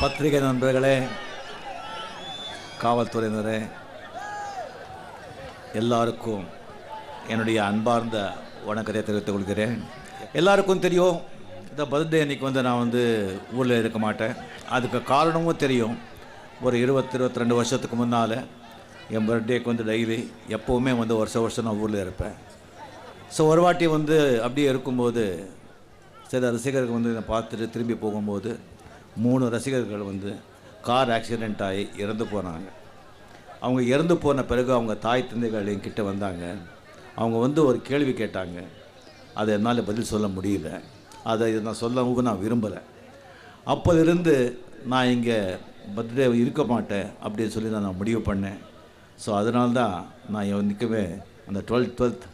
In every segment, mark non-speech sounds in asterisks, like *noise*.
பத்திரிகை நண்பர்களே காவல்துறையினரே எல்லாருக்கும் என்னுடைய அன்பார்ந்த வணக்கத்தை தெரிவித்துக் கொள்கிறேன். எல்லாருக்கும் தெரியும் இந்த பர்த்டே அன்றைக்கி வந்து நான் வந்து ஊரில் இருக்க மாட்டேன். அதுக்கு காரணமும் தெரியும். ஒரு இருபத்தி இருபத்தி ரெண்டு வருஷத்துக்கு முன்னால் என் பர்த்டேக்கு வந்து டெய்லி எப்போவுமே வந்து வருஷம் வருஷம் நான் ஊரில் இருப்பேன். ஸோ ஒரு வாட்டி வந்து அப்படியே இருக்கும்போது சில ரசிகர்கள் வந்து நான் பார்த்துட்டு திரும்பி போகும்போது மூணு ரசிகர்கள் வந்து கார் ஆக்சிடெண்ட் ஆகி இறந்து போனாங்க. அவங்க இறந்து போன பிறகு அவங்க தாய் தந்தைகள் என்கிட்ட வந்தாங்க. அவங்க வந்து ஒரு கேள்வி கேட்டாங்க. அதை என்னால் பதில் சொல்ல முடியல. அதை நான் சொல்லவும் நான் விரும்பலை. அப்போதிருந்து நான் இங்கே பர்த்டே இருக்க மாட்டேன் அப்படின்னு சொல்லி நான் நான் முடிவு பண்ணேன். ஸோ அதனால தான் நான் நிற்கவே அந்த டுவெல்த் டுவெல்த்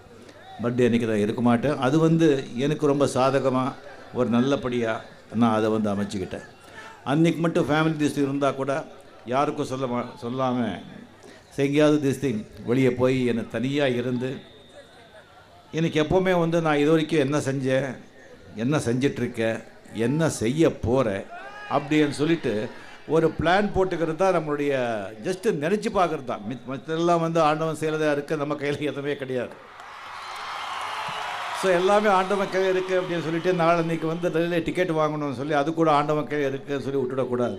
பர்த்டே அன்றைக்கி தான் இருக்க மாட்டேன். அது வந்து எனக்கு ரொம்ப சாதகமாக ஒரு நல்லபடியாக நான் அதை வந்து அமைச்சிக்கிட்டேன். அன்றைக்கி மட்டும் ஃபேமிலி திஸ்ட் இருந்தால் கூட யாருக்கும் சொல்ல சொல்லாமல் எங்கேயாவது திஸ்திங் வெளியே போய் என்னை தனியாக இருந்து எனக்கு எப்போவுமே வந்து நான் இது வரைக்கும் என்ன செஞ்சேன் என்ன செஞ்சிட்ருக்கேன் என்ன செய்ய போகிறேன் அப்படின்னு சொல்லிட்டு ஒரு பிளான் போட்டுக்கிறது தான் நம்மளுடைய ஜஸ்ட்டு நினச்சி பார்க்குறது தான். மத்தெல்லாம் வந்து ஆண்டவன் செய்கிறதா இருக்க நம்ம கையில் எதுவுமே கிடையாது. ஸோ எல்லாமே ஆண்டவன் கையில் இருக்குது அப்படின்னு சொல்லிட்டு நாளன்னைக்கு வந்து ரயிலில் டிக்கெட் வாங்கணும்னு சொல்லி அது கூட ஆண்டவன் கையில் இருக்குதுன்னு சொல்லி விட்டுடக்கூடாது.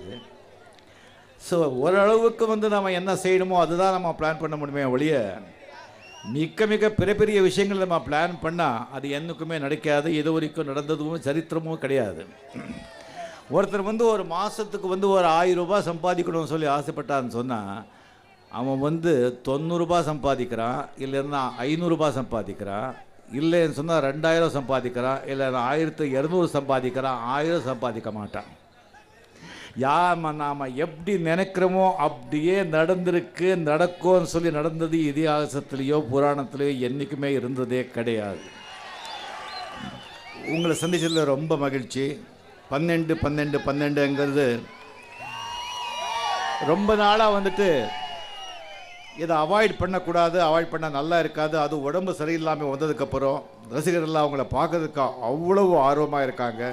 ஸோ ஓரளவுக்கு வந்து நம்ம என்ன செய்யணுமோ அதுதான் நம்ம பிளான் பண்ண முடியுமே ஒழிய மிக்க மிக பெரிய பெரிய விஷயங்கள் நம்ம பிளான் பண்ணால் அது என்னைக்குமே நடக்காது இது வரைக்கும் நடந்ததும் சரித்திரமும் கிடையாது. ஒருத்தர் வந்து ஒரு மாதத்துக்கு வந்து ஒரு ஆயிரம் ரூபாய் சம்பாதிக்கணும்னு சொல்லி ஆசைப்பட்டான்னு சொன்னால் அவன் வந்து தொண்ணூறுரூபா சம்பாதிக்கிறான் இல்லைன்னா ஐநூறுரூபா சம்பாதிக்கிறான் இல்லைன்னு சொன்னால் ரெண்டாயிரம் சம்பாதிக்கிறான் இல்லைன்னா ஆயிரத்து இரநூறு சம்பாதிக்கிறான் ஆயிரம் சம்பாதிக்க மாட்டான். யாம நாம் எப்படி நினைக்கிறோமோ அப்படியே நடந்திருக்கு நடக்கும்னு சொல்லி நடந்தது இதிகாசத்துலேயோ புராணத்துலேயோ என்றைக்குமே இருந்ததே கிடையாது. உங்களை சந்திச்சதில் ரொம்ப மகிழ்ச்சி. பன்னெண்டு பன்னெண்டு பன்னெண்டுங்கிறது ரொம்ப நாளாக வந்துட்டு இதை அவாய்ட் பண்ணக்கூடாது அவாய்ட் பண்ணால் நல்லா இருக்காது அது உடம்பு சரியில்லாமல் வந்ததுக்கப்புறம் ரசிகர்கள்லாம் அவங்கள பார்க்கறதுக்கு அவ்வளவு ஆர்வமாக இருக்காங்க.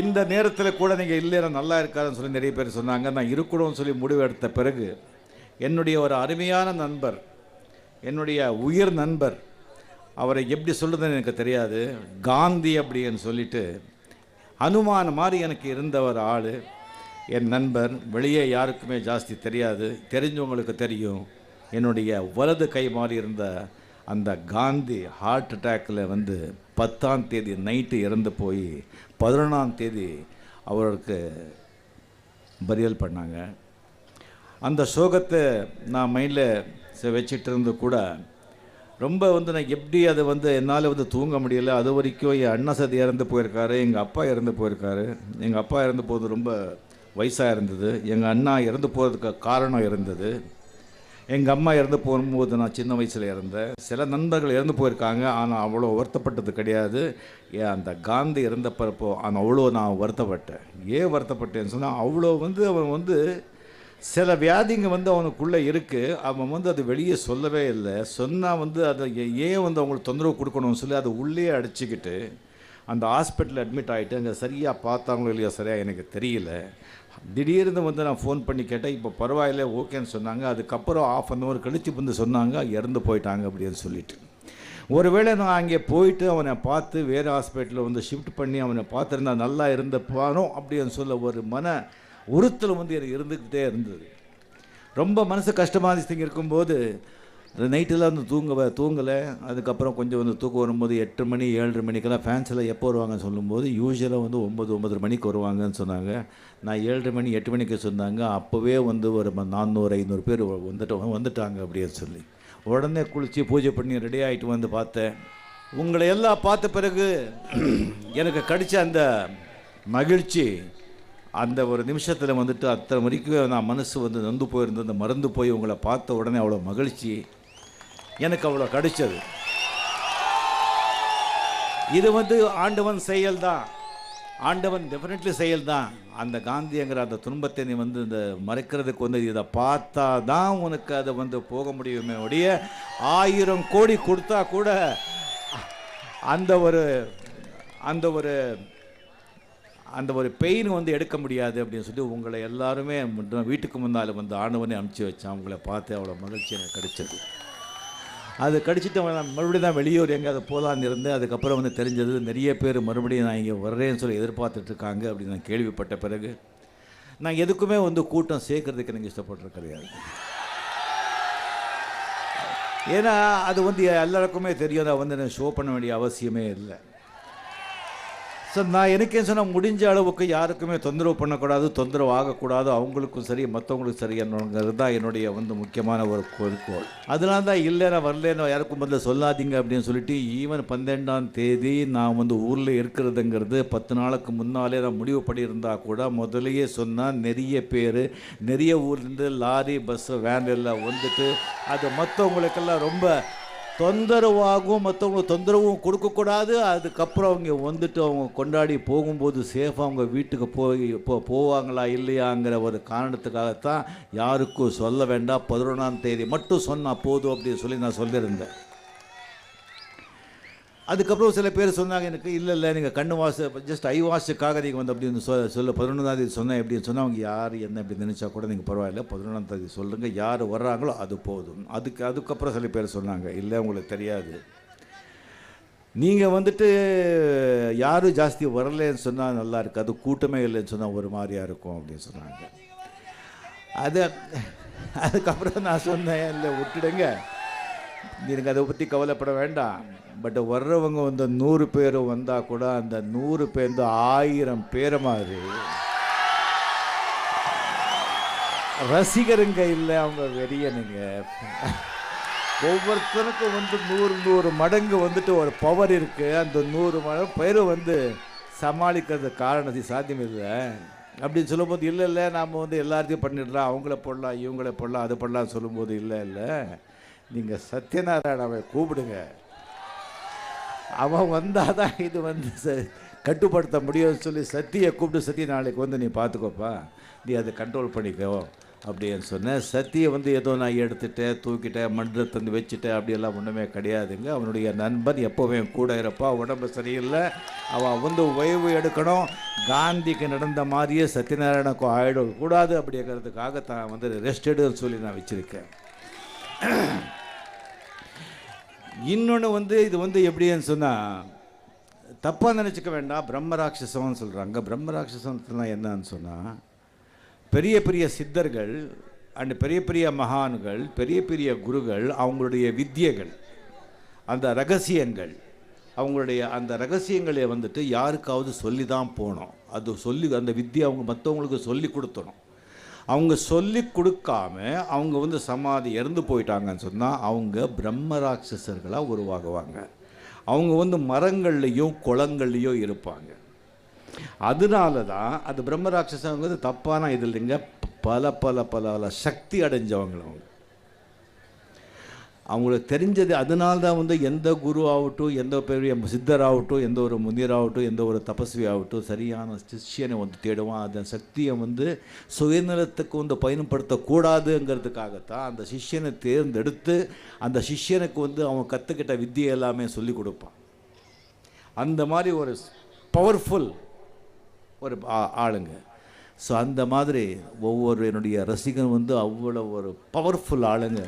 இந்த நேரத்தில் கூட நீங்கள் இல்லைன்னா நல்லா இருக்காதுன்னு சொல்லி நிறைய பேர் சொன்னாங்க. நான் இருக்கணும்னு சொல்லி முடிவு எடுத்த பிறகு என்னுடைய ஒரு அருமையான நண்பர் என்னுடைய உயிர் நண்பர் அவரை எப்படி சொல்லுதுன்னு எனக்கு தெரியாது. காந்தி அப்படின்னு சொல்லிட்டு அனுமான மாதிரி எனக்கு இருந்த ஒரு ஆள். என் நண்பர் வெளியே யாருக்குமே ஜாஸ்தி தெரியாது. தெரிஞ்சவங்களுக்கு தெரியும். என்னுடைய வலது கை மாறி இருந்த அந்த காந்தி ஹார்ட் அட்டாக்கில் வந்து பத்தாம் தேதி நைட்டு இறந்து போய் பதினொன்றாம் தேதி அவருக்கு பரியல் பண்ணாங்க. அந்த சோகத்தை நான் மைண்டில் வச்சுட்டு இருந்து கூட ரொம்ப வந்து நான் எப்படி அதை வந்து என்னால் வந்து தூங்க முடியலை. அது வரைக்கும் என் அண்ணா சதி இறந்து போயிருக்காரு எங்கள் அப்பா இறந்து போயிருக்காரு. எங்கள் அப்பா இறந்து போது ரொம்ப வயசாக இருந்தது. எங்கள் அண்ணா இறந்து போகிறதுக்கு காரணம் இருந்தது. எங்கள் அம்மா இறந்து போகும்போது நான் சின்ன வயசில் இறந்தேன். சில நண்பர்கள் இறந்து போயிருக்காங்க ஆனால் அவ்வளோ வருத்தப்பட்டது கிடையாது. ஏன் அந்த காந்தி இறந்த பிறப்போ ஆனால் அவ்வளோ நான் வருத்தப்பட்டேன். ஏன் வருத்தப்பட்டேன்னு சொன்னால் அவ்வளோ வந்து அவன் வந்து சில வியாதிங்க வந்து அவனுக்குள்ளே இருக்குது அவன் வந்து அது வெளியே சொல்லவே இல்லை. சொன்னால் வந்து அதை ஏன் வந்து அவங்களுக்கு தொந்தரவு கொடுக்கணும்னு சொல்லி அதை உள்ளே அடிச்சுக்கிட்டு அந்த ஹாஸ்பிட்டலில் அட்மிட் ஆகிட்டு அங்கே சரியாக பார்த்தாங்களோ இல்லையா சரியாக எனக்கு தெரியல. திடீர்னு வந்து நான் ஃபோன் பண்ணி கேட்டேன் இப்போ பரவாயில்ல ஓகேன்னு சொன்னாங்க. அதுக்கப்புறம் ஆஃப் அன் ஹவர் கழித்து வந்து சொன்னாங்க இறந்து போயிட்டாங்க அப்படின்னு சொல்லிட்டு. ஒருவேளை நான் அங்கே போயிட்டு அவனை பார்த்து வேறு ஹாஸ்பிட்டலில் வந்து ஷிஃப்ட் பண்ணி அவனை பார்த்துருந்தா நல்லா இருந்தப்பானோ அப்படின்னு சொல்ல ஒரு மன உறுத்தல் வந்து எனக்கு இருந்துக்கிட்டே இருந்தது. ரொம்ப மனசு கஷ்டமாக இருந்துச்சு இருக்கும்போது நைட்டெல்லாம் வந்து தூங்க தூங்கலை. அதுக்கப்புறம் கொஞ்சம் வந்து தூக்கம் வரும்போது எட்டு மணி ஏழரை மணிக்கெல்லாம் ஃபேன்ஸில் எப்போ வருவாங்கன்னு சொல்லும்போது யூஸ்வலாக வந்து ஒம்பது ஒம்பது மணிக்கு வருவாங்கன்னு சொன்னாங்க. நான் ஏழரை மணி எட்டு மணிக்கு சொன்னாங்க. அப்போவே வந்து ஒரு நானூறு ஐநூறு பேர் வந்துட்டு வந்துட்டாங்க அப்படின்னு சொல்லி. உடனே குளித்து பூஜை பண்ணி ரெடி ஆகிட்டு வந்து பார்த்தேன். உங்களை எல்லாம் பார்த்த பிறகு எனக்கு கிடைச்ச அந்த மகிழ்ச்சி அந்த ஒரு நிமிஷத்தில் வந்துட்டு அத்தனை வரைக்கும் நான் மனசு வந்து நொந்து போயிருந்தது. மறந்து போய் உங்களை பார்த்த உடனே அவ்வளோ மகிழ்ச்சி. எனக்கு அவ்வளோ கிடைச்சது. இது வந்து ஆண்டவன் செயல் தான் ஆண்டவன் டெஃபினெட்லி செயல் தான் அந்த காந்திங்கிற அந்த துன்பத்தை நீ வந்து இந்த மறைக்கிறதுக்கு வந்து இதை பார்த்தா தான் உனக்கு அதை வந்து போக முடியுமே ஒழிய ஆயிரம் கோடி கொடுத்தா கூட அந்த ஒரு அந்த ஒரு அந்த ஒரு பெயின் வந்து எடுக்க முடியாது அப்படின்னு சொல்லி உங்களை எல்லாருமே முன்ன- வீட்டுக்கு முன்னால் வந்து ஆண்டவனே அனுப்பிச்சி வச்சான். உங்களை பார்த்து அவ்வளோ மகிழ்ச்சி எனக்கு கிடைச்சது. அது கடிச்சிட்டு மறுபடியும் தான் வெளியூர் எங்கேயாவது போகலான்னு இருந்து அதுக்கப்புறம் வந்து தெரிஞ்சது நிறைய பேர் மறுபடியும் நான் இங்கே வர்றேன்னு சொல்லி எதிர்பார்த்துட்டு இருக்காங்க அப்படின்னு நான் கேள்விப்பட்ட பிறகு நான் எதுக்குமே வந்து கூட்டம் சேர்க்கறதுக்கு எனக்கு இஷ்டப்பட்டு கிடையாது. ஏன்னா அது வந்து எல்லாருக்குமே தெரியும் அதை வந்து நான் ஷோ பண்ண வேண்டிய அவசியமே இல்லை. ஸோ நான் எனக்கே சொன்னால் முடிஞ்ச அளவுக்கு யாருக்குமே தொந்தரவு பண்ணக்கூடாது தொந்தரவு ஆகக்கூடாது. அவங்களுக்கும் சரி மற்றவங்களுக்கும் சரி என்னங்கிறது தான் என்னுடைய வந்து முக்கியமான ஒரு குறிக்கோள். அதனால தான் இல்லை வரலன்னு யாருக்கும் பதில் சொல்லாதீங்க அப்படின்னு சொல்லிட்டு ஈவன் பன்னெண்டாம் தேதி நான் வந்து ஊரில் இருக்கிறதுங்கிறது பத்து நாளுக்கு முன்னாலே நான் முடிவு பண்ணியிருந்தால் கூட முதலையே சொன்னால் நிறைய பேர் நிறைய ஊர்லேருந்து லாரி பஸ்ஸு வேன் எல்லாம் வந்துட்டு அது மற்றவங்களுக்கெல்லாம் ரொம்ப தொந்தரவாகவும் மற்றவங்களுக்கு தொந்தரவும் கொடுக்கக்கூடாது. அதுக்கப்புறம் அவங்க வந்துட்டு அவங்க கொண்டாடி போகும்போது சேஃபாக அவங்க வீட்டுக்கு போய் இப்போ போவாங்களா இல்லையாங்கிற ஒரு காரணத்துக்காகத்தான் யாருக்கும் சொல்ல வேண்டாம். பதினொன்றாம் தேதி மட்டும் சொன்னால் போதும் அப்படின்னு சொல்லி நான் சொல்லியிருந்தேன். அதுக்கப்புறம் சில பேர் சொன்னாங்க எனக்கு இல்லை இல்லை நீங்கள் கண்ணு வாச ஜஸ்ட் ஐ வாஷுக்காக நீங்கள் வந்து அப்படின்னு சொல்ல சொல்ல பதினொன்றாம் தேதி சொன்னேன் எப்படின்னு சொன்னால் அவங்க யார் என்ன இப்படி நினச்சா கூட நீங்கள் பரவாயில்ல பதினொன்றாம் தேதி சொல்லுங்கள் யார் வர்றாங்களோ அது போதும். அதுக்கு அதுக்கப்புறம் சில பேர் சொன்னாங்க இல்லை உங்களுக்கு தெரியாது. நீங்கள் வந்துட்டு யாரும் ஜாஸ்தி வரலன்னு சொன்னால் நல்லா இருக்கு அது கூட்டமே இல்லைன்னு சொன்னால் ஒரு மாதிரியாக இருக்கும் அப்படின்னு சொன்னாங்க. அது அதுக்கப்புறம் நான் சொன்னேன் இல்லை விட்டுடுங்க. நீங்கள் அதை பற்றி கவலைப்பட வேண்டாம். பட் வர்றவங்க வந்து நூறு பேர் வந்தால் கூட அந்த நூறு பேர் வந்து ஆயிரம் பேரை மாதிரி. ரசிகருங்க இல்லை அவங்க வெறியனுங்க ஒவ்வொருத்தருக்கும் வந்து நூறு நூறு மடங்கு வந்துட்டு ஒரு பவர் இருக்குது அந்த நூறு மடங்கு பேர் வந்து சமாளிக்கிறது காரணம் சாத்தியம் இல்லை. அப்படின்னு சொல்லும்போது இல்லை இல்லை நாம் வந்து எல்லாத்தையும் பண்ணிடலாம். அவங்கள போடலாம் இவங்கள போடலாம் அது பண்ணலாம் சொல்லும்போது இல்லை இல்லை. நீங்கள் சத்யநாராயணாவை கூப்பிடுங்க. அவன் வந்தால் தான் இது வந்து ச- கட்டுப்படுத்த முடியும்னு சொல்லி சத்தியை கூப்பிட்டு சத்திய நாளைக்கு வந்து நீ பார்த்துக்கோப்பா. நீ அதை கண்ட்ரோல் பண்ணிக்கோ அப்படின்னு சொன்னேன் சத்தியை வந்து ஏதோ நான் எடுத்துட்டேன் தூக்கிட்டேன் மண்டல தந்து வச்சுட்டேன் அப்படியெல்லாம் ஒன்றுமே கிடையாதுங்க. அவனுடைய நண்பன் எப்போவே கூட இருப்பா உடம்பு சரியில்லை. அவன் வந்து ஓய்வு எடுக்கணும். காந்திக்கு நடந்த மாதிரியே சத்யநாராயணக்கும் ஆயிடக்கூடாது அப்படிங்கிறதுக்காக தான் வந்து ரெஸ்டடுன்னு சொல்லி நான் வச்சுருக்கேன். *clears throat* இன்னொன்று வந்து இது வந்து எப்படின்னு சொன்னால் தப்பாக நினச்சிக்க வேண்டாம் பிரம்மராட்சசம்னு சொல்கிறாங்க பிரம்மராட்சசம்னா என்னன்னு சொன்னால் பெரிய பெரிய சித்தர்கள் அண்டு பெரிய பெரிய மகான்கள் பெரிய பெரிய குருகள் அவங்களுடைய வித்தியைகள் அந்த ரகசியங்கள் அவங்களுடைய அந்த ரகசியங்களை வந்துட்டு யாருக்காவது சொல்லி தான் போனோம் அது சொல்லி அந்த வித்தியை அவங்க மற்றவங்களுக்கு சொல்லி கொடுத்தணும் அவங்க சொல்லி கொடுக்காம அவங்க வந்து சமாதி இறந்து போயிட்டாங்கன்னு சொன்னால் அவங்க பிரம்ம ராட்சசர்களாக உருவாகுவாங்க. அவங்க வந்து மரங்கள்லேயும் குளங்கள்லேயும் இருப்பாங்க. அதனால தான் அது பிரம்ம ராட்சசங்கிறது தப்பான இது இல்லைங்க. பல பல பல பல சக்தி அடைஞ்சவங்க அவங்க. அவங்களுக்கு தெரிஞ்சது அதனால தான் வந்து எந்த குரு ஆகட்டும் எந்த பெரிய சித்தர் ஆகட்டும் எந்த ஒரு முனியர் ஆகட்டும் எந்த ஒரு தபஸ்வி ஆகட்டும் சரியான சிஷ்யனை வந்து தேடுவான். அந்த சக்தியை வந்து சுயநலத்துக்கு வந்து பயன்படுத்தக்கூடாதுங்கிறதுக்காகத்தான் அந்த சிஷ்யனை தேர்ந்தெடுத்து அந்த சிஷ்யனுக்கு வந்து அவன் கற்றுக்கிட்ட வித்தியை எல்லாமே சொல்லி கொடுப்பான். அந்த மாதிரி ஒரு பவர்ஃபுல் ஒரு ஆ- ஆளுங்க. ஸோ அந்த மாதிரி ஒவ்வொரு என்னுடைய ரசிகன் வந்து அவ்வளோ ஒரு பவர்ஃபுல் ஆளுங்க.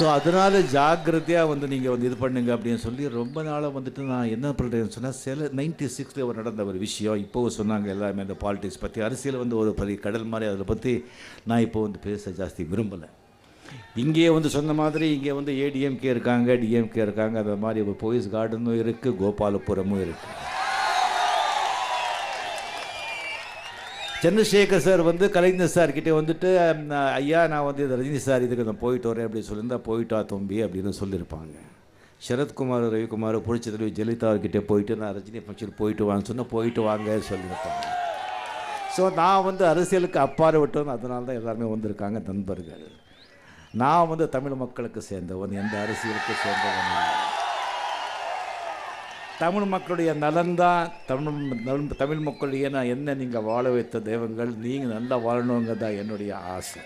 ஸோ அதனால் ஜாக்கிரதையாக வந்து நீங்கள் வந்து இது பண்ணுங்க அப்படின்னு சொல்லி ரொம்ப நாளாக வந்துட்டு நான் என்ன பண்ணுறேன்னு சொன்னால் சில நைன்டி சிக்ஸில் ஒரு நடந்த ஒரு விஷயம். இப்போவும் சொன்னாங்க எல்லாமே அந்த பாலிடிக்ஸ் பற்றி அரசியல் வந்து ஒரு பெரிய கடல் மாதிரி. அதை பற்றி நான் இப்போ வந்து பேச ஜாஸ்தி விரும்பலை. இங்கேயே வந்து சொன்ன மாதிரி இங்கே வந்து ஏடிஎம்கே இருக்காங்க டிஎம்கே இருக்காங்க. அந்த மாதிரி ஒரு போயஸ் கார்டனும் இருக்குது கோபாலபுரமும் இருக்குது சந்திரசேகர் சார் வந்து கலைஞர் சார் கிட்டே வந்துட்டு ஐயா நான் வந்து ரஜினி சார் இதுக்கு நான் போயிட்டு வரேன் அப்படின்னு சொல்லியிருந்தா போயிட்டா தம்பி அப்படின்னு சொல்லியிருப்பாங்க. சரத்குமார் ரவிக்குமார் பிடிச்ச தலைவர் ஜெயலலிதா அவர்கிட்ட போயிட்டு நான் ரஜினி ஃபங்க்ஷன் போயிட்டு வான்னு சொன்னால் போயிட்டு வாங்க சொல்லியிருப்பாங்க. ஸோ நான் வந்து அரசியலுக்கு அப்பாறு விட்டோன்னு அதனால தான் எல்லாருமே வந்திருக்காங்க நண்பர்கள். நான் வந்து தமிழ் மக்களுக்கு சேர்ந்தவன் எந்த அரசியலுக்கு சேர்ந்தவன் இல்லை. தமிழ் மக்களுடைய நலன்தான் தமிழ் தமிழ் மக்களுடைய நான் என்ன நீங்கள் வாழ வைத்த தெய்வங்கள் நீங்கள் நல்லா வாழணுங்கிறது தான் என்னுடைய ஆசை.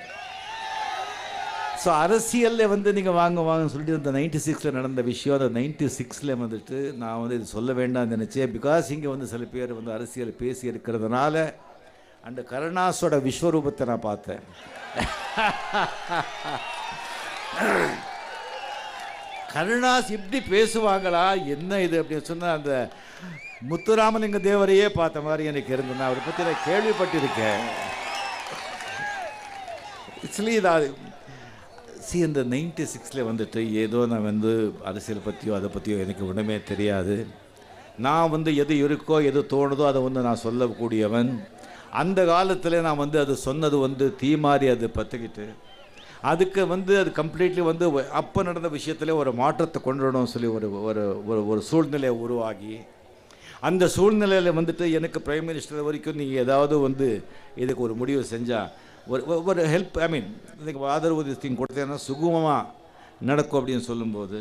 ஸோ அரசியலில் வந்து நீங்கள் வாங்க வாங்கன்னு சொல்லிட்டு இந்த நைன்டி சிக்ஸில் நடந்த விஷயம் அந்த நைன்டி சிக்ஸில் வந்துட்டு நான் வந்து இது சொல்ல வேண்டாம்னு நினச்சேன். பிகாஸ் இங்கே வந்து சில பேர் வந்து அரசியல் பேசி இருக்கிறதுனால அந்த கருணாஸோட விஸ்வரூபத்தை நான் பார்த்தேன். *laughs* கருணாஸ் இப்படி பேசுவாங்களா? என்ன இது அப்படின்னு சொன்னால் அந்த முத்துராமலிங்க தேவரையே பார்த்த மாதிரி எனக்கு இருந்தது நான் அவரை பற்றி நான் கேள்விப்பட்டிருக்கேன். ஆக்சுவலி இது சி இந்த நைன்டி சிக்ஸில் வந்துட்டு ஏதோ நான் வந்து அரசியல் பற்றியோ அதை பற்றியோ எனக்கு ஒன்றுமே தெரியாது. நான் வந்து எது இருக்கோ எது தோணுதோ அதை வந்து நான் சொல்லக்கூடியவன். அந்த காலத்தில் நான் வந்து அது சொன்னது வந்து தீ மாறி அது பற்றிக்கிட்டு அதுக்கு வந்து அது கம்ப்ளீட்லி வந்து அப்போ நடந்த விஷயத்தில் ஒரு மாற்றத்தை கொண்டு வரணும்னு சொல்லி ஒரு ஒரு ஒரு ஒரு சூழ்நிலையை உருவாகி அந்த சூழ்நிலையில் வந்துட்டு எனக்கு பிரைம் மினிஸ்டர் வரைக்கும் நீங்கள் ஏதாவது வந்து இதுக்கு ஒரு முடிவு செஞ்சால் ஒரு ஒரு- ஒரு ஹெல்ப் ஐ மீன் இதுக்கு ஆதரவு திங் கொடுத்தேன்னா சுகமமாக நடக்கும் அப்படின்னு சொல்லும்போது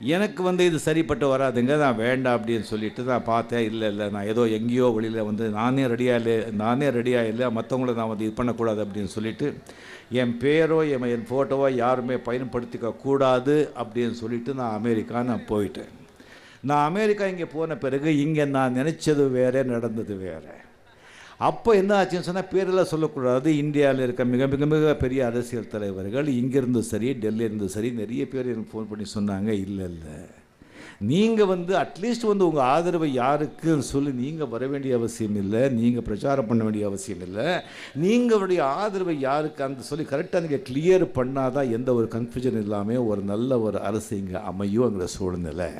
எனக்கு வந்து இது சரிப்பட்டு வராதுங்க நான் வேண்டாம் அப்படின்னு சொல்லிட்டு நான் பார்த்தேன். இல்லை இல்லை நான் ஏதோ எங்கேயோ வெளியில் வந்து நானே ரெடியாக இல்லை நானே ரெடியாக இல்லை மற்றவங்கள நான் வந்து இது பண்ணக்கூடாது அப்படின்னு சொல்லிட்டு என் பேரோ என் என் ஃபோட்டோவோ யாருமே பயன்படுத்திக்க கூடாது அப்படின்னு சொல்லிட்டு நான் அமெரிக்கா நான் போயிட்டேன். நான் அமெரிக்கா இங்கே போன பிறகு இங்கே நான் நினச்சது வேறே நடந்தது வேற. அப்போ என்ன ஆச்சுன்னு சொன்னால் பேரெல்லாம் சொல்லக்கூடாது. இந்தியாவில் இருக்க மிக மிக மிக பெரிய அரசியல் தலைவர்கள் இங்கேருந்து சரி டெல்லியிருந்து சரி நிறைய பேர் எனக்கு ஃபோன் பண்ணி சொன்னாங்க. இல்லை இல்லை. நீங்கள் வந்து அட்லீஸ்ட் வந்து உங்கள் ஆதரவை யாருக்குன்னு சொல்லி நீங்கள் வர வேண்டிய அவசியம் இல்லை. நீங்கள் பிரச்சாரம் பண்ண வேண்டிய அவசியம் இல்லை. நீங்களுடைய ஆதரவை யாருக்கு அந்த சொல்லி கரெக்டாக நீங்கள் கிளியர் பண்ணாதான் எந்த ஒரு கன்ஃபியூஷன் இல்லாமல் ஒரு நல்ல ஒரு அரசு இங்கே அமையும் அமையுங்கிற சூழ்நிலை.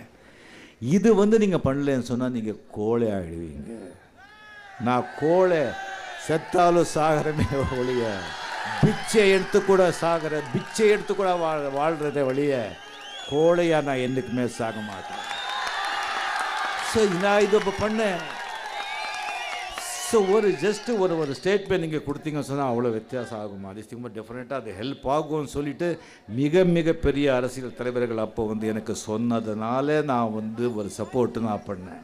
இது வந்து நீங்கள் பண்ணலன்னு சொன்னால் நீங்கள் கோழை ஆகிடுவீங்க நான் கோழை செத்தாலும் சாகிறமே ஒழிய பிச்சை எடுத்து கூட சாகிற பிச்சை எடுத்து கூட வாழ் வாழ்கிறத வழிய கோழையாக நான் என்றைக்குமே சாக மாட்டேன் ஸோ நான் இது இப்போ பண்ணேன் ஸோ ஒரு ஜஸ்ட்டு ஒரு ஒரு ஸ்டேட்மெண்ட் நீங்கள் கொடுத்தீங்கன்னு சொன்னால் அவ்வளோ வித்தியாசம் ஆகுமா அது திரும்ப டெஃபினட்டாக அது ஹெல்ப் ஆகும்னு சொல்லிட்டு மிக மிக பெரிய அரசியல் தலைவர்கள் அப்போ வந்து எனக்கு சொன்னதுனால நான் வந்து ஒரு சப்போர்ட்டு நான் பண்ணேன்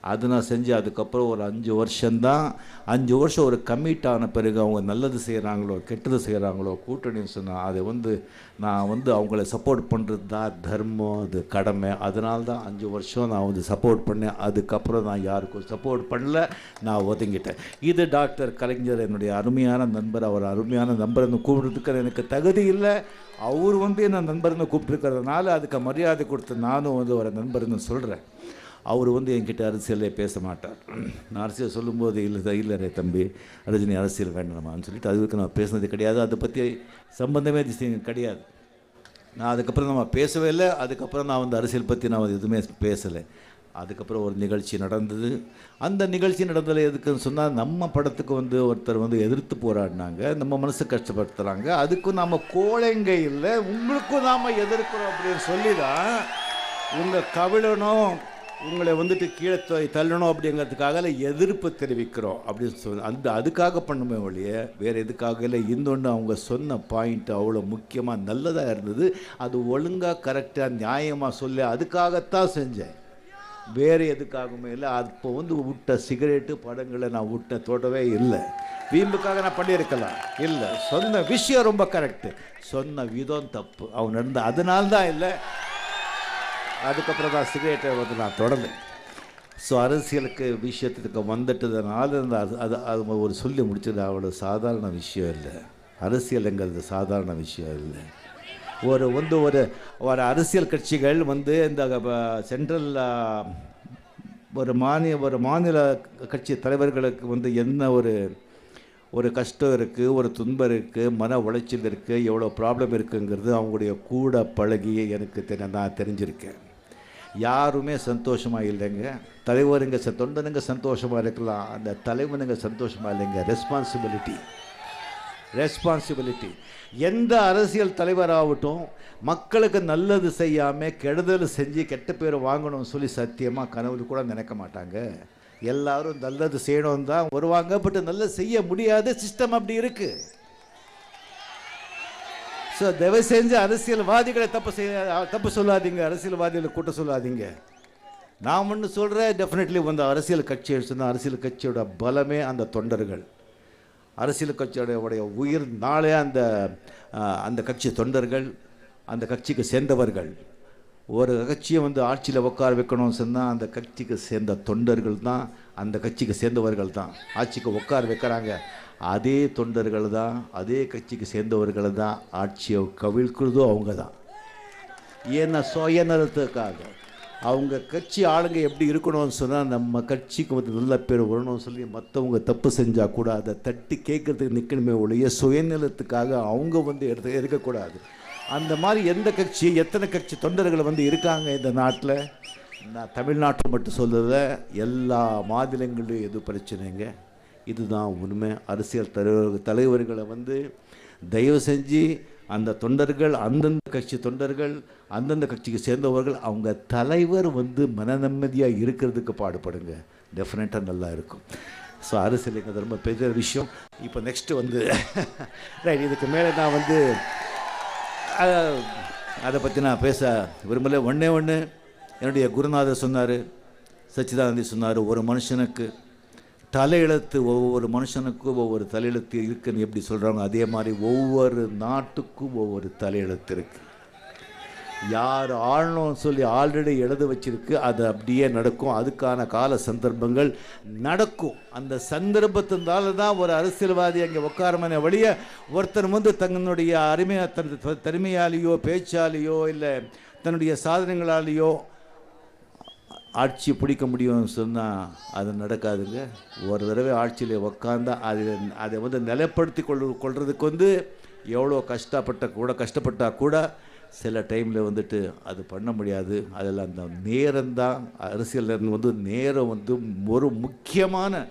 அது நான் செஞ்சு அதுக்கப்புறம் ஒரு அஞ்சு வருஷம்தான். அஞ்சு வருஷம் ஒரு கம்மிட் ஆன பிறகு அவங்க நல்லது செய்கிறாங்களோ கெட்டது செய்கிறாங்களோ கூட்டணின்னு சொன்னால் அதை வந்து நான் வந்து அவங்கள சப்போர்ட் பண்ணுறது தான் தர்மம் அது கடமை. அதனால தான் அஞ்சு வருஷம் நான் வந்து சப்போர்ட் பண்ணேன். அதுக்கப்புறம் நான் யாருக்கும் சப்போர்ட் பண்ணல நான் ஒதுங்கிட்டேன். இது டாக்டர் கலைஞர் என்னுடைய அருமையான நண்பர். அவர் அருமையான நண்பர்னு கூப்பிடுறதுக்கு எனக்கு தகுதி இல்லை. அவர் வந்து என்ன நண்பர்னு கூப்பிட்டுருக்கிறதுனால அதுக்கு மரியாதை கொடுத்து நானும் வந்து ஒரு நண்பர்னு சொல்கிறேன் அவர் வந்து என்கிட்ட அரசியலே பேச மாட்டார். நான் அரசியல் சொல்லும்போது இல்லை இல்லை ரே தம்பி ரஜினி அரசியல் வேண்டாமான்னு சொல்லிட்டு அதுக்கு நான் பேசுனது கிடையாது. அதை பற்றி சம்பந்தமே கிடையாது. நான் அதுக்கப்புறம் நம்ம பேசவே இல்லை. அதுக்கப்புறம் நான் வந்து அரசியல் பற்றி நான் எதுவுமே பேசலை. அதுக்கப்புறம் ஒரு நிகழ்ச்சி நடந்தது. அந்த நிகழ்ச்சி நடந்ததில் எதுக்குன்னு சொன்னால் நம்ம படத்துக்கு வந்து ஒருத்தர் வந்து எதிர்த்து போராடினாங்க. நம்ம மனசு கஷ்டப்படுத்துகிறாங்க அதுக்கும் நாம் கோழைங்க இல்லை. உங்களுக்கும் நாம் எதிர்க்கிறோம் அப்படின்னு சொல்லி தான் உங்கள் கவிழனும் உங்களை வந்துட்டு கீழே தள்ளணும் அப்படிங்கிறதுக்காக எதிர்ப்பு தெரிவிக்கிறோம் அப்படின்னு சொல்லி அந்த அதுக்காக பண்ணுமே ஒழிய வேறு எதுக்காக இல்லை. இன்னொன்று அவங்க சொன்ன பாயிண்ட் அவ்வளோ முக்கியமாக நல்லதாக இருந்தது. அது ஒழுங்காக கரெக்டாக நியாயமாக சொல்லி அதுக்காகத்தான் செஞ்சேன். வேறு எதுக்காகவுமே இல்லை. அப்போ வந்து விட்ட சிகரெட்டு படங்களை நான் விட்ட தொடவே இல்லை. வீம்புக்காக நான் பண்ணியிருக்கலாம். இல்லை. சொன்ன விஷயம் ரொம்ப கரெக்டு சொன்ன விதம் தப்பு. அவன் நடந்த அதனால்தான் இல்லை. அதுக்கப்புறம் தான் சிகரெட்டை வந்து நான் தொடர்ந்தேன். ஸோ அரசியலுக்கு விஷயத்துக்கு வந்துட்டதுனால அது அது அது ஒரு சொல்லி முடிச்சது அவ்வளோ சாதாரண விஷயம் இல்லை. அரசியலுங்கிறது சாதாரண விஷயம் இல்லை. ஒரு வந்து ஒரு ஒரு அரசியல் கட்சிகள் வந்து இந்த சென்ட்ரல் ஒரு மாநில ஒரு மாநில கட்சி தலைவர்களுக்கு வந்து என்ன ஒரு ஒரு கஷ்டம் இருக்குது ஒரு துன்பம் இருக்குது மன உளைச்சல் இருக்குது எவ்வளோ ப்ராப்ளம் இருக்குங்கிறது அவங்களுடைய கூட பழகி எனக்கு தெரி நான் தெரிஞ்சிருக்கேன். யாருமே சந்தோஷமாக இல்லைங்க. தலைவருங்க ச தொண்டனுங்க சந்தோஷமாக இருக்கலாம். அந்த தலைவனுங்க சந்தோஷமாக இல்லைங்க. ரெஸ்பான்சிபிலிட்டி ரெஸ்பான்சிபிலிட்டி எந்த அரசியல் தலைவராகட்டும் மக்களுக்கு நல்லது செய்யாமல் கெடுதல் செஞ்சு கெட்ட பேர் வாங்கணும்னு சொல்லி சத்தியமாக கனவு கூட நினைக்க மாட்டாங்க. எல்லாரும் நல்லது செய்யணும் தான் வருவாங்க. பட் நல்லது செய்ய முடியாத சிஸ்டம் அப்படி இருக்குது ஸோ தயவு செஞ்சு அரசியல்வாதிகளை தப்பு செய்ய தப்பு சொல்லாதீங்க அரசியல்வாதிகளை கூட்ட சொல்லாதீங்க. நான் ஒன்று சொல்கிறேன் டெஃபினெட்லி வந்து அரசியல் கட்சி சொன்னால் அரசியல் கட்சியோட பலமே அந்த தொண்டர்கள். அரசியல் கட்சியோடைய உயிர் நாளே அந்த அந்த கட்சி தொண்டர்கள் அந்த கட்சிக்கு சேர்ந்தவர்கள். ஒரு கட்சியை வந்து ஆட்சியில் உட்கார வைக்கணும்னு சொன்னால் அந்த கட்சிக்கு சேர்ந்த தொண்டர்கள் தான் அந்த கட்சிக்கு சேர்ந்தவர்கள் தான் ஆட்சிக்கு உட்கார வைக்கிறாங்க. அதே தொண்டர்கள் தான் அதே கட்சிக்கு சேர்ந்தவர்கள் தான் ஆட்சியை கவிழ்க்கிறதும் அவங்க தான். ஏன்னா சுயநலத்துக்காக. அவங்க கட்சி ஆளுங்க எப்படி இருக்கணும்னு சொன்னால் நம்ம கட்சிக்கு வந்து நல்ல பேர் வரணும்னு சொல்லி மற்றவங்க தப்பு செஞ்சால் கூட அதை தட்டி கேட்குறதுக்கு நிற்கணுமே ஒழிய சுயநலத்துக்காக அவங்க வந்து எடுத்து இருக்கக்கூடாது. அந்த மாதிரி எந்த கட்சி எத்தனை கட்சி தொண்டர்கள் வந்து இருக்காங்க இந்த நாட்டில்? நான் தமிழ்நாட்டை மட்டும் சொல்லலை எல்லா மாநிலங்களையும் எது பிரச்சனைங்க. இதுதான் உண்மை. அரசியல் தலைவர் தலைவர்களை வந்து தயவு செஞ்சு அந்த தொண்டர்கள் அந்தந்த கட்சி தொண்டர்கள் அந்தந்த கட்சிக்கு சேர்ந்தவர்கள் அவங்க தலைவர் வந்து மன நிம்மதியாக இருக்கிறதுக்கு பாடுபடுங்க. டெஃபினட்டாக நல்லா இருக்கும். ஸோ அரசியலுங்கிறது ரொம்ப பெரிய விஷயம். இப்போ நெக்ஸ்ட்டு வந்து ரைட் இதுக்கு மேலே நான் வந்து அதை பற்றி நான் பேச விரும்பல. ஒன்றே ஒன்று என்னுடைய குருநாதர் சொன்னார் சச்சிதானந்தி சொன்னார் ஒரு மனுஷனுக்கு தலையெழுத்து ஒவ்வொரு மனுஷனுக்கும் ஒவ்வொரு தலையெழுத்து இருக்குன்னு எப்படி சொல்கிறாங்க அதே மாதிரி ஒவ்வொரு நாட்டுக்கும் ஒவ்வொரு தலையெழுத்து இருக்குது யார் ஆளணும்னு சொல்லி ஆல்ரெடி எழுத வச்சிருக்கு அது அப்படியே நடக்கும். அதுக்கான கால சந்தர்ப்பங்கள் நடக்கும். அந்த சந்தர்ப்பத்தினால தான் ஒரு அரசியல்வாதி அங்கே உட்காரமான வழிய ஒருத்தர் வந்து தன்னுடைய அருமையா தன் திறமையாலேயோ பேச்சாலேயோ இல்லை தன்னுடைய சாதனைகளாலேயோ ஆட்சி பிடிக்க முடியும்னு சொன்னால் அது நடக்காதுங்க. ஒரு தடவை ஆட்சியில் உக்காந்தா அது அதை வந்து நிலைப்படுத்தி கொள் கொள்றதுக்கு வந்து எவ்வளோ கஷ்டப்பட்ட கூட கஷ்டப்பட்டால் கூட சில டைமில் வந்துட்டு அது பண்ண முடியாது. அதில் அந்த நேரம்தான் அரசியல் வந்து நேரம் வந்து ஒரு முக்கியமான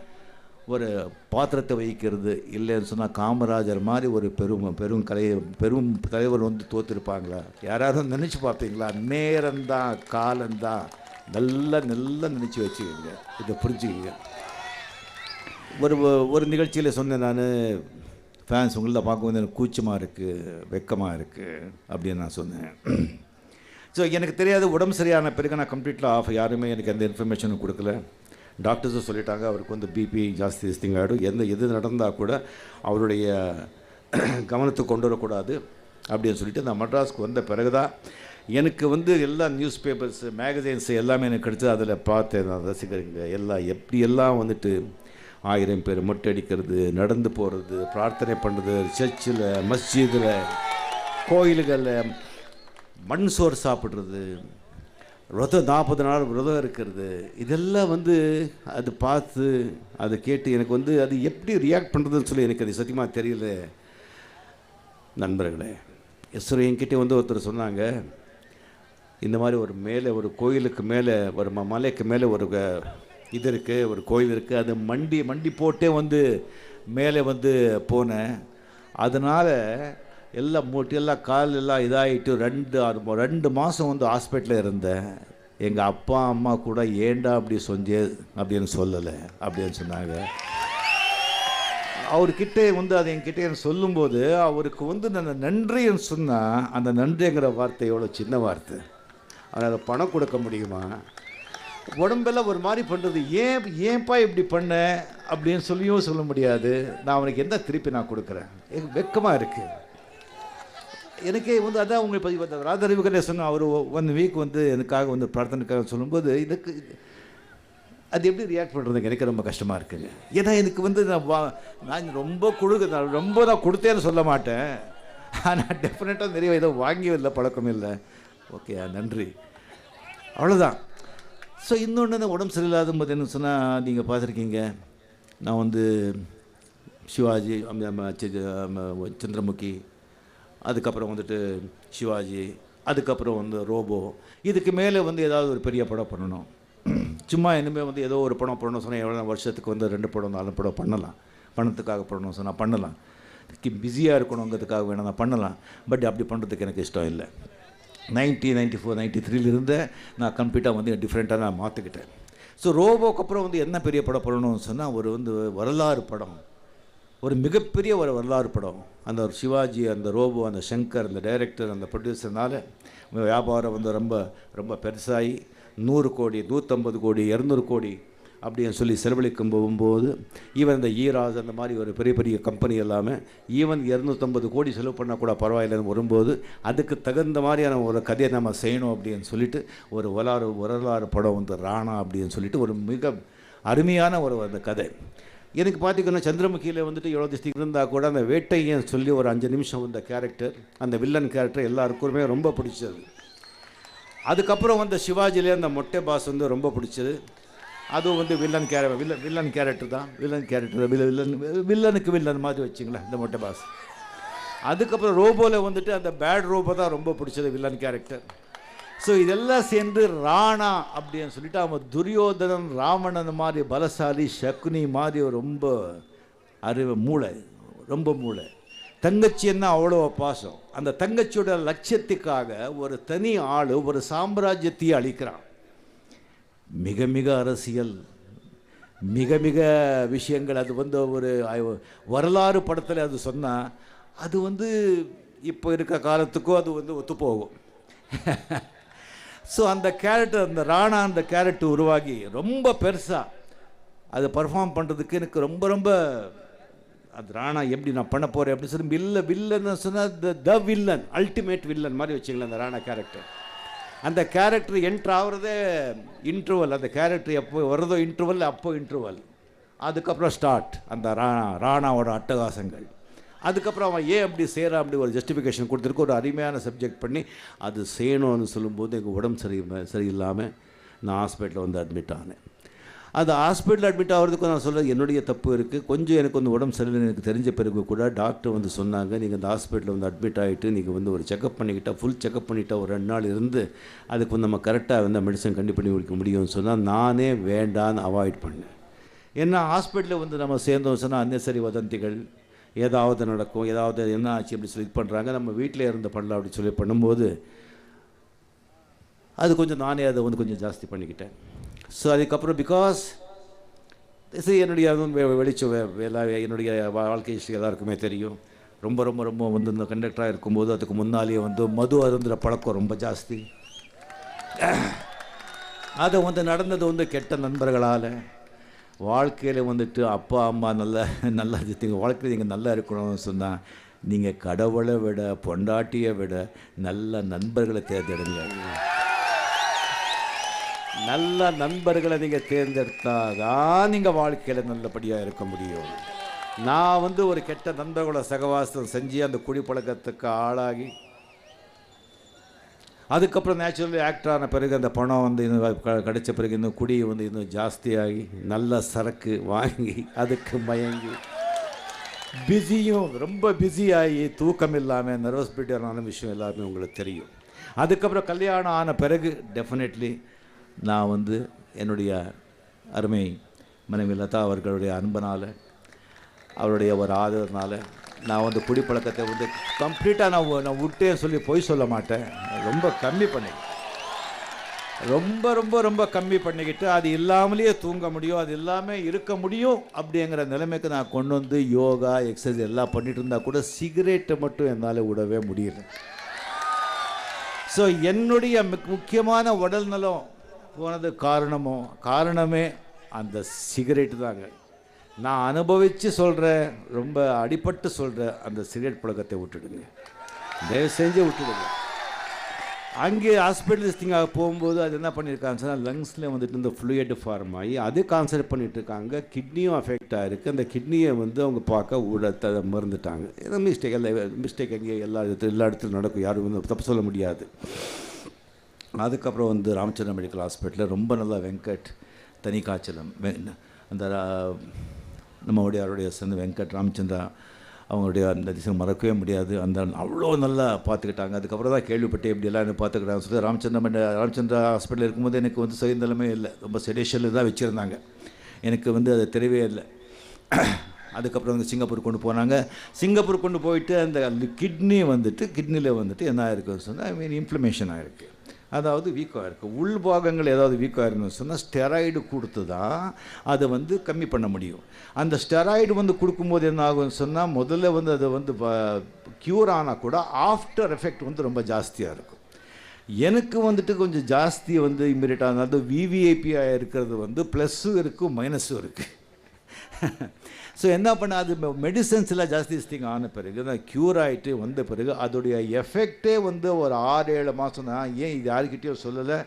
ஒரு பாத்திரத்தை வகிக்கிறது. இல்லைன்னு சொன்னால் காமராஜர் மாதிரி ஒரு பெரும் பெரும் கலை பெரும் தலைவர் வந்து தோற்றிருப்பாங்களா யாராவது நினச்சி பார்ப்பீங்களா? நேரம்தான் காலம்தான் நல்லா நல்லா நினச்சி வச்சுக்கோங்க. இதை புரிஞ்சுக்கோங்க. ஒரு ஒரு நிகழ்ச்சியில் சொன்னேன் நான் ஃபேன்ஸ் உங்களை பார்க்கும்போது எனக்கு கூச்சமாக இருக்குது வெக்கமாக இருக்குது அப்படின்னு நான் சொன்னேன். ஸோ எனக்கு தெரியாது உடம்பு சரியான பிறகு நான் கம்ப்ளீட்டில் ஆஃப் யாருமே எனக்கு எந்த இன்ஃபர்மேஷனும் கொடுக்கல. டாக்டர்ஸும் சொல்லிட்டாங்க அவருக்கு வந்து பிபி ஜாஸ்தி திங் ஆகிடும் எந்த எது நடந்தால் கூட அவருடைய *clears throat* கவனத்துக்கு கொண்டு வரக்கூடாது அப்படின்னு சொல்லிட்டு நான் மெட்ராஸ்க்கு வந்த பிறகு தான் எனக்கு வந்து எல்லா நியூஸ் பேப்பர்ஸு மேகசைன்ஸு எல்லாமே எனக்கு கிடச்சி அதில் பார்த்தேன் நான் ரசிகர்கள். எல்லாம் எப்படி எல்லாம் வந்துட்டு ஆயிரம் பேர் மொட்டை அடிக்கிறது நடந்து போகிறது பிரார்த்தனை பண்ணுறது சர்ச்சில் மஸ்ஜிதில் கோயில்களில் மண் சோறு சாப்பிட்றது விரதம் நாற்பது நாள் விரதம் இருக்கிறது. இதெல்லாம் வந்து அது பார்த்து அதை கேட்டு எனக்கு வந்து அது எப்படி ரியாக்ட் பண்ணுறதுன்னு சொல்லி எனக்கு அது சத்தியமாக தெரியல. நண்பர்களே எஸ்வர என்கிட்ட வந்து ஒருத்தர் சொன்னாங்க இந்த மாதிரி ஒரு மேலே ஒரு கோயிலுக்கு மேலே ஒரு ம- மலைக்கு மேலே ஒரு இது இருக்குது ஒரு கோயில் இருக்குது அது மண்டி மண்டி போட்டே வந்து மேலே வந்து போனேன். அதனால் எல்லாம் மூட்டி எல்லாம் கால் எல்லாம் இதாகிட்டு ரெண்டு ஆறு ரெண்டு மாதம் வந்து ஹாஸ்பிட்டலில் இருந்தேன். எங்கள் அப்பா அம்மா கூட ஏன்டா அப்படி சொஞ்சே அப்படின்னு சொல்லலை அப்படின்னு சொன்னாங்க. அவர்கிட்ட வந்து அதை என்கிட்ட சொல்லும்போது அவருக்கு வந்து நான் நன்றின்னு சொன்னால் அந்த நன்றிங்கிற வார்த்தை எவ்வளோ சின்ன வார்த்தை. அதனால் பணம் கொடுக்க முடியுமா? உடம்பெல்லாம் ஒரு மாதிரி பண்ணுறது ஏன் ஏன்ப்பா இப்படி பண்ண? அப்படின்னு சொல்லியும் சொல்ல முடியாது. நான் அவனுக்கு என்ன திருப்பி நான் கொடுக்குறேன்? எனக்கு வெக்கமாக இருக்குது எனக்கே வந்து அதான் உங்களை பற்றி வந்து ராதரவிகரே சொன்ன அவர் ஒன் வீக் வந்து எனக்காக வந்து பிரார்த்தனைக்காக சொல்லும்போது இதுக்கு அது எப்படி ரியாக்ட் பண்ணுறதுக்கு எனக்கு ரொம்ப கஷ்டமாக இருக்குங்க ஏன்னா எனக்கு வந்து நான் வா நான் ரொம்ப கொடுக்க நான் ரொம்ப நான் கொடுத்தேன்னு சொல்ல மாட்டேன். ஆனால் டெஃபினட்டாக நிறைய ஏதோ வாங்கி இல்லை பழக்கம் இல்லை ஓகே நன்றி. அவ்வளோதான் ஸோ இன்னொன்று உடம்பு சரியில்லாத போது என்ன சொன்னால் நீங்கள் பார்த்துருக்கீங்க. நான் வந்து சிவாஜி சந்திரமுகி அதுக்கப்புறம் வந்துட்டு சிவாஜி அதுக்கப்புறம் வந்து ரோபோ இதுக்கு மேலே வந்து ஏதாவது ஒரு பெரிய படம் பண்ணணும். சும்மா இனிமேல் வந்து ஏதோ ஒரு படம் பண்ணணும் சொன்னால் எவ்வளோ வருஷத்துக்கு வந்து ரெண்டு படம் நாலு படம் பண்ணலாம். பணத்துக்காக பண்ணணும் சொன்னால் பண்ணலாம். பிஸியாக இருக்கணுங்கிறதுக்காக வேணும் நான் பண்ணலாம். பட் அப்படி பண்ணுறதுக்கு எனக்கு இஷ்டம் இல்லை. நைன்ட்டி நைன்ட்டி ஃபோர் நைன்ட்டி த்ரீலேருந்து நான் கம்ப்ளீட்டாக வந்து டிஃப்ரெண்ட்டாக நான் மாற்றிக்கிட்டேன் ஸோ ரோபோக்கு அப்புறம் வந்து என்ன பெரிய படம் பண்ணணும்னு சொன்னால் ஒரு வந்து வரலாறு படம். ஒரு மிகப்பெரிய ஒரு வரலாறு படம். அந்த ஒரு சிவாஜி அந்த ரோபோ அந்த சங்கர் அந்த டைரக்டர் அந்த ப்ரொடியூசர்னால வியாபாரம் வந்து ரொம்ப ரொம்ப பெருசாகி நூறு கோடி நூற்றம்பது கோடி இரநூறு கோடி அப்படின்னு சொல்லி செலவழிக்கும் போகும்போது ஈவன் இந்த ஈராஸ் அந்த மாதிரி ஒரு பெரிய பெரிய கம்பெனி எல்லாமே ஈவன் இரநூத்தம்பது கோடி செலவு பண்ணால் கூட பரவாயில்லைன்னு வரும்போது அதுக்கு தகுந்த மாதிரியான ஒரு கதையை நம்ம செய்யணும் அப்படின்னு சொல்லிட்டு ஒரு வரலாறு வரலாறு படம் வந்து ராணா அப்படின்னு சொல்லிட்டு ஒரு மிக அருமையான ஒரு அந்த கதை. எனக்கு பார்த்திங்கன்னா சந்திரமுகியில் வந்துட்டு எவ்வளோ டிஸ்ட்ரிக் இருந்தால் கூட அந்த வேட்டையன் சொல்லி ஒரு அஞ்சு நிமிஷம் வந்த கேரக்டர் அந்த வில்லன் கேரக்டர் எல்லாருக்குமே ரொம்ப பிடிச்சது. அதுக்கப்புறம் வந்த சிவாஜிலே அந்த மொட்டை பாஸ் வந்து ரொம்ப பிடிச்சது. அதுவும் வந்து வில்லன் கேர வில்லன் வில்லன் கேரக்டர் தான். வில்லன் கேரக்டர் வில்லன் வில்லனுக்கு வில்லன் மாதிரி வச்சுங்களேன் இந்த மொட்டை பாஸ். அதுக்கப்புறம் ரோபோவில் வந்துட்டு அந்த பேட் ரோபோ தான் ரொம்ப பிடிச்சது வில்லன் கேரக்டர். ஸோ இதெல்லாம் சேர்ந்து ராணா அப்படின்னு சொல்லிட்டு அவன் துரியோதனன் ராவணன் மாதிரி பலசாலி சக்குனி மாதிரி ஒரு ரொம்ப அறிவு மூளை ரொம்ப மூளை. தங்கச்சின்னா அவ்வளோ பாசம்? அந்த தங்கச்சியோட லட்சியத்துக்காக ஒரு தனி ஆள் ஒரு சாம்ராஜ்யத்தையே அழிக்கிறான். மிக மிக அரசியல் மிக மிக விஷயங்கள். அது வந்து ஒரு வரலாறு படத்தில் அது சொன்னால் அது வந்து இப்போ இருக்க காலத்துக்கும் அது வந்து ஒத்துப்போகும். ஸோ அந்த கேரக்டர் அந்த ராணா அந்த கேரக்டர் உருவாகி ரொம்ப பெருசாக அதை பர்ஃபார்ம் பண்ணுறதுக்கு எனக்கு ரொம்ப ரொம்ப அது ராணா எப்படி நான் பண்ண போகிறேன் அப்படின்னு சொல்லி வில்ல வில்லன்னு சொன்னால் the the villain ultimate villain மாதிரி வச்சுக்கலாம் அந்த ராணா கேரக்டர் அந்த கேரக்டர் என்ட்ரு ஆகிறதே இன்ட்ருவல் அந்த கேரக்டர் எப்போ வருதோ இன்ட்ருவல் அப்போ இன்ட்ருவல் அதுக்கப்புறம் ஸ்டார்ட் அந்த ராணா ராணாவோட அட்டகாசங்கள். அதுக்கப்புறம் அவன் ஏன் அப்படி செய்கிறான் அப்படி ஒரு ஜஸ்டிஃபிகேஷன் கொடுத்துருக்கு ஒரு அருமையான சப்ஜெக்ட் பண்ணி அது செய்யணும்னு சொல்லும்போது எங்கள் உடம்பு சரி சரியில்லாமல் நான் ஹாஸ்பிட்டலில் வந்து அட்மிட் ஆனேன். அது ஹாஸ்பிட்டல் அட்மிட் ஆகிறதுக்கு நான் சொல்ல என்னுடைய தப்பு இருக்குது கொஞ்சம் எனக்கு வந்து உடம்பு சரியில்லைன்னு எனக்கு தெரிஞ்ச பிறகு கூட டாக்டர் வந்து சொன்னாங்க நீங்கள் இந்த ஹாஸ்பிட்டலில் வந்து அட்மிட் ஆகிட்டு நீங்கள் வந்து ஒரு செக்கப் பண்ணிக்கிட்டா ஃபுல் செக்கப் பண்ணிட்டா ஒரு ரெண்டு நாள் இருந்து அதுக்கு வந்து நம்ம கரெக்டாக வந்து மெடிசன் கண்டிப்பாக பண்ணி கொடுக்க முடியும்னு சொன்னால் நானே வேண்டான்னு அவாய்ட் பண்ணேன். ஏன்னா ஹாஸ்பிட்டலில் வந்து நம்ம சேர்ந்தோம் சொன்னால் அன்னசரி வதந்திகள் ஏதாவது நடக்கும் ஏதாவது என்ன ஆச்சு அப்படி சொல்லி இது பண்ணுறாங்க நம்ம வீட்டில் இருந்து பண்ணலாம் அப்படி சொல்லி பண்ணும்போது அது கொஞ்சம் நானே அதை வந்து கொஞ்சம் ஜாஸ்தி பண்ணிக்கிட்டேன். ஸோ அதுக்கப்புறம் பிகாஸ் இது என்னுடைய வெளிச்சம் வே- என்னுடைய வாழ்க்கை ஹிஸ்ட்ரி எல்லாருக்குமே தெரியும். ரொம்ப ரொம்ப ரொம்ப வந்து இந்த கண்டக்டராக இருக்கும்போது அதுக்கு முன்னாலேயே வந்து மது அருந்துற பழக்கம் ரொம்ப ஜாஸ்தி. *clears throat* அது வந்து நடந்தது வந்து கெட்ட நண்பர்களால். வாழ்க்கையில் வந்துட்டு அப்பா அம்மா நல்லா நல்லா நீங்கள் வாழ்க்கையில் நீங்கள் நல்லா இருக்கணும்னு சொன்னால் நீங்கள் கடவுளை விட பொண்டாட்டியை விட நல்ல நண்பர்களை தேர்ந்தெடுங்க. நல்ல நண்பர்களை நீங்கள் தேர்ந்தெடுத்தால் தான் நீங்கள் வாழ்க்கையில் நல்லபடியாக இருக்க முடியும். நான் வந்து ஒரு கெட்ட நண்பர்களோட சகவாசம் செஞ்சு அந்த குடிப்பழக்கத்துக்கு ஆளாகி அதுக்கப்புறம் நேச்சுரலி ஆக்டர் ஆன பிறகு அந்த பணம் வந்து இன்னும் க- கிடைச்ச பிறகு இன்னும் குடி வந்து இன்னும் ஜாஸ்தியாகி நல்ல சரக்கு வாங்கி அதுக்கு மயங்கி பிஸியும் ரொம்ப பிஸியாகி தூக்கம் இல்லாமல் நர்வஸ் ஆன விஷயம் எல்லாருமே உங்களுக்கு தெரியும். அதுக்கப்புறம் கல்யாணம் ஆன பிறகு டெஃபினெட்லி நான் வந்து என்னுடைய அருமை மனைவி லதா அவர்களுடைய அன்பனால் அவருடைய ஒரு ஆதரவுனால நான் வந்து குடிப்பழக்கத்தை வந்து கம்ப்ளீட்டாக நான் நான் விட்டேன்னு சொல்லி பொய் சொல்ல மாட்டேன். ரொம்ப கம்மி பண்ணிக்கிட்டேன் ரொம்ப ரொம்ப ரொம்ப கம்மி பண்ணிக்கிட்டு அது இல்லாமலேயே தூங்க முடியும் அது இல்லாமல் இருக்க முடியும் அப்படிங்கிற நிலைமைக்கு நான் கொண்டு வந்து யோகா எக்ஸசைஸ் எல்லாம் பண்ணிட்டு இருந்தால் கூட சிகரெட்டை மட்டும் என்னால் விடவே முடியல. ஸோ என்னுடைய முக்கியமான உடல் நலம் போனது காரணமோ காரணமே அந்த சிகரெட்டு தாங்க. நான் அனுபவித்து சொல்கிறேன் ரொம்ப அடிபட்டு சொல்கிறேன் அந்த சிகரெட் பழக்கத்தை விட்டுடுங்க. தயவு செஞ்சு விட்டுடுங்க. அங்கே ஹாஸ்பிட்டலிஸ்டிங்காக போகும்போது அது என்ன பண்ணியிருக்காங்க சொன்னால் லங்ஸில் வந்துட்டு இந்த ஃப்ளூயிட் ஃபார்ம் ஆகி அது கான்சன்ட்ரேட் பண்ணிட்டு இருக்காங்க கிட்னியும் அஃபெக்ட் ஆகிருக்கு அந்த கிட்னியை வந்து அவங்க பார்க்க ஊடத்தை மறந்துட்டாங்க. ஏதோ மிஸ்டேக் எல்லாம் மிஸ்டேக் எங்கே எல்லா இடத்துல எல்லா இடத்துலையும் நடக்கும். யாரும் வந்து தப்பு சொல்ல முடியாது. அதுக்கப்புறம் வந்து ராமச்சந்திரன் மெடிக்கல் ஹாஸ்பிட்டலில் ரொம்ப நல்லா வெங்கட் தனி காய்ச்சலம் அந்த ரா- உடையாருடைய சேர்ந்து வெங்கட் ராமச்சந்திரா அவங்களுடைய அந்த திசை மறக்கவே முடியாது. அந்த அவ்வளோ நல்லா பார்த்துக்கிட்டாங்க. அதுக்கப்புறம் தான் கேள்விப்பட்டு எப்படியெல்லாம் என்ன பார்த்துக்கிட்டாங்க சொல்லி ராமச்சந்திரா ராமச்சந்திரா ஹாஸ்பிட்டலில் இருக்கும்போது எனக்கு வந்து சுயந்தலமே இல்லை. ரொம்ப செடேஷனில் தான் வச்சுருந்தாங்க. எனக்கு வந்து அது தெரியவே இல்லை. அதுக்கப்புறம் வந்து சிங்கப்பூர் கொண்டு போனாங்க. சிங்கப்பூர் கொண்டு போயிட்டு அந்த கிட்னி வந்துட்டு கிட்னியில் வந்துட்டு என்ன ஆயிருக்குன்னு சொன்னால் ஐ மீன் இன்ஃப்ளமேஷன் ஆயிருக்கு. அதாவது வீக்காக இருக்குது உள்பாகங்கள் ஏதாவது வீக்காக இருக்குன்னு சொன்னால் ஸ்டெராய்டு கொடுத்து தான் அதை வந்து கம்மி பண்ண முடியும். அந்த ஸ்டெராய்டு வந்து கொடுக்கும்போது என்ன ஆகும்னு சொன்னால் முதல்ல வந்து அதை வந்து க்யூர் ஆனால் கூட ஆஃப்டர் எஃபெக்ட் வந்து ரொம்ப ஜாஸ்தியாக இருக்கும். எனக்கு வந்துட்டு கொஞ்சம் ஜாஸ்தி வந்து இம்மிடியட்டாக அதாவது விவிஐபியாக இருக்கிறது வந்து ப்ளஸ்ஸும் இருக்குது மைனஸும் இருக்குது *laughs* ஸோ என்ன பண்ண அது மெடிசன்ஸ் எல்லாம் ஜாஸ்தி ஸ்டிங் ஆன பிறகு தான் க்யூர் ஆகிட்டு வந்த பிறகு அதோடைய எஃபெக்டே வந்து ஒரு ஆறு ஏழு மாதம் தான் ஏன் இது யாருக்கிட்டேயும் சொல்லலை?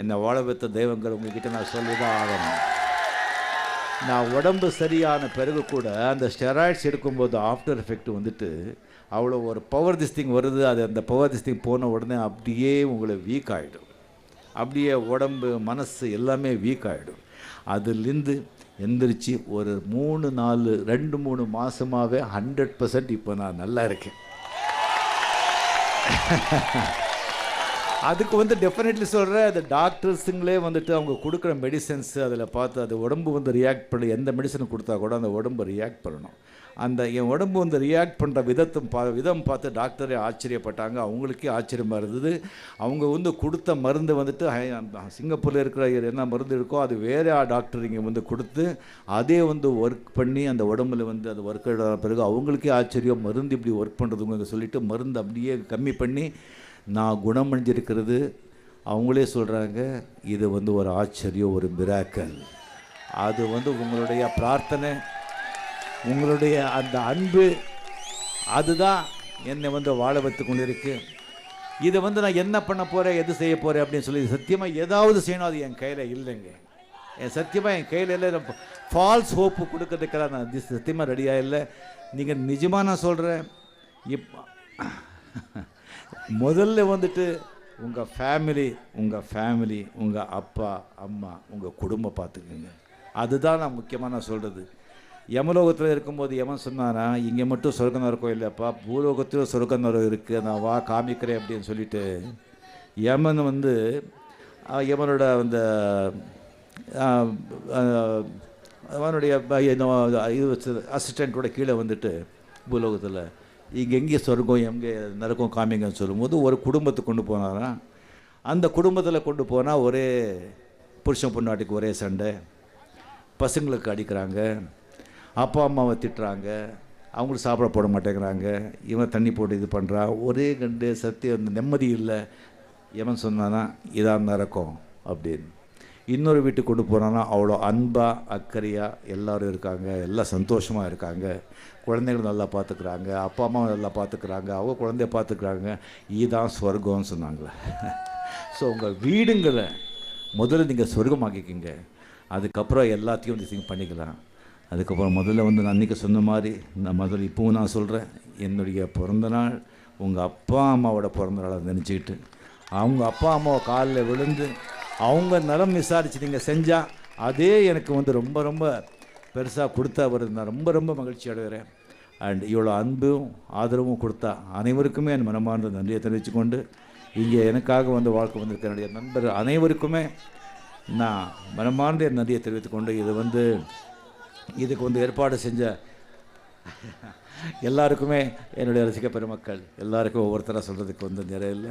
என்னை வாழ வைத்த தெய்வங்கள் உங்ககிட்ட நான் சொல்லி தான் ஆகணும். நான் உடம்பு சரியான பிறகு கூட அந்த ஸ்டெராய்ட்ஸ் எடுக்கும்போது ஆஃப்டர் எஃபெக்ட் வந்துட்டு அவ்வளோ ஒரு பவர் திஸ்டிங் வருது. அது அந்த பவர் திஸ்டிங் போன உடனே அப்படியே உங்களை வீக் ஆகிடும் அப்படியே உடம்பு மனசு எல்லாமே வீக் ஆகிடும் அதுலேருந்து எந்திரிச்சு ஒரு மூணு நாலு ரெண்டு மூணு மாதமாகவே ஹண்ட்ரட் பர்சன்ட் இப்போ நான் நல்லா இருக்கேன். அதுக்கு வந்து டெஃபினெட்லி சொல்கிறேன் அது டாக்டர்ஸுங்களே வந்துட்டு அவங்க கொடுக்குற மெடிசன்ஸ் அதில் பார்த்து அது உடம்பு வந்து ரியாக்ட் பண்ணி எந்த மெடிசன் கொடுத்தா கூட அந்த உடம்பு ரியாக்ட் பண்ணணும். அந்த என் உடம்பு வந்து ரியாக்ட் பண்ணுற விதத்தை பா விதம் பார்த்து டாக்டரே ஆச்சரியப்பட்டாங்க. அவங்களுக்கே ஆச்சரியமாக இருந்தது. அவங்க வந்து கொடுத்த மருந்து வந்துட்டு சிங்கப்பூரில் இருக்கிற என்ன மருந்து இருக்கோ அது வேறு டாக்டர் இங்கே வந்து கொடுத்து அதே வந்து ஒர்க் பண்ணி அந்த உடம்புல வந்து அது ஒர்க் பிறகு அவங்களுக்கே ஆச்சரியம். மருந்து இப்படி ஒர்க் பண்ணுறதுங்க சொல்லிவிட்டு மருந்து அப்படியே கம்மி பண்ணி நான் குணமடைஞ்சிருக்கிறது. அவங்களே சொல்கிறாங்க இது வந்து ஒரு ஆச்சரியம் ஒரு மிராக்கல் அது வந்து உங்களுடைய பிரார்த்தனை. உங்களுடைய அந்த அன்பு அதுதான் என்னை வந்து வாழ வைத்து கொண்டிருக்கு. இதை வந்து நான் என்ன பண்ண போகிறேன் எது செய்ய போகிறேன் அப்படின்னு சொல்லி சத்தியமாக ஏதாவது செய்யணும் அது என் கையில் இல்லைங்க. என் சத்தியமாக என் கையில் இல்லை ஃபால்ஸ் ஹோப்பு கொடுக்கறதுக்கெல்லாம் நான் தி- சத்தியமாக ரெடியாக இல்லை. நீங்கள் நிஜமாக நான் சொல்கிறேன் இப்போ முதல்ல வந்துட்டு உங்கள் ஃபேமிலி உங்கள் ஃபேமிலி உங்கள் அப்பா அம்மா உங்கள் குடும்பம் பார்த்துக்குங்க. அதுதான் நான் முக்கியமாக நான் சொல்கிறது யமலோகத்தில் இருக்கும்போது யமன் சொன்னானா இங்கே மட்டும் சொர்க்க நரக்கம் இல்லைப்பா பூலோகத்திலும் சொர்க்க நரகம் இருக்குது நான் வா காமிக்கிறேன் அப்படின்னு சொல்லிட்டு யமன் வந்து யமனோட அந்த அவனுடைய இது வச்சு அசிஸ்டண்ட்டோட கீழே வந்துட்டு பூலோகத்தில் இங்கே எங்கே சொர்க்கம் எங்கே நரக்கம் காமிங்கன்னு சொல்லும்போது ஒரு குடும்பத்துக்கு கொண்டு போனாராம். அந்த குடும்பத்தில் கொண்டு போனால் ஒரே புருஷன் பொண்ணாட்டிக்கு ஒரே சண்டை. பசங்களுக்கு அடிக்கிறாங்க. அப்பா அம்மாவை திட்டுறாங்க. அவங்களுக்கு சாப்பிட போட மாட்டேங்கிறாங்க. இவன் தண்ணி போட்டு இது பண்ணுறான் ஒரே கண்டு சத்தியம் அந்த நிம்மதி இல்லை. எவன் சொன்னானா இதான் நடக்கும் அப்படின்னு. இன்னொரு வீட்டுக்கு கொண்டு போனான்னா அவ்வளோ அன்பாக அக்கறையாக எல்லாரும் இருக்காங்க. எல்லாம் சந்தோஷமாக இருக்காங்க. குழந்தைகள் நல்லா பார்த்துக்குறாங்க. அப்பா அம்மாவை நல்லா பார்த்துக்குறாங்க. அவங்க குழந்தைய பார்த்துக்குறாங்க. இதுதான் ஸ்வர்க்கம்னு சொன்னாங்களே. ஸோ உங்கள் வீடுங்களை முதல்ல நீங்கள் சொர்க்கமாக்கிக்கிங்க. அதுக்கப்புறம் எல்லாத்தையும் வந்து பண்ணிக்கலாம். அதுக்கப்புறம் முதல்ல வந்து நான் அன்றைக்கி சொன்ன மாதிரி நான் முதல்ல இப்போவும் நான் சொல்கிறேன் என்னுடைய பிறந்த நாள் உங்கள் அப்பா அம்மாவோட பிறந்த நாளை நினச்சிக்கிட்டு அவங்க அப்பா அம்மாவை காலில் விழுந்து அவங்க நலம் விசாரித்து நீங்கள் செஞ்சால் அதே எனக்கு வந்து ரொம்ப ரொம்ப பெருசாக கொடுத்தா வருது நான் ரொம்ப ரொம்ப மகிழ்ச்சி அடைகிறேன். அண்ட் இவ்வளோ அன்பும் ஆதரவும் கொடுத்தா அனைவருக்குமே என் மனமார்ந்த நன்றியை தெரிவித்துக்கொண்டு இங்கே எனக்காக வந்து வாழ்க்கை வந்திருக்க என்னுடைய நண்பர் அனைவருக்குமே நான் மனமார்ந்த என் நன்றியை தெரிவித்துக்கொண்டு இது வந்து இதுக்கு வந்து ஏற்பாடு செஞ்ச எல்லாருக்குமே என்னுடைய ரசிக பெருமக்கள் எல்லாருக்கும் ஒவ்வொருத்தராக சொல்கிறதுக்கு வந்து நிறைய இல்லை.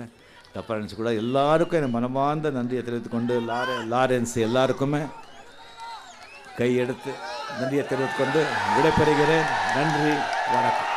தப்பாக நினச்சி கூட எல்லாருக்கும் என் மனமார்ந்த நன்றியை தெரிவித்துக்கொண்டு லாரே லாரன்ஸ் எல்லாருக்குமே கையெடுத்து நன்றியை தெரிவித்துக்கொண்டு விடைபெறுகிறேன். நன்றி வணக்கம்.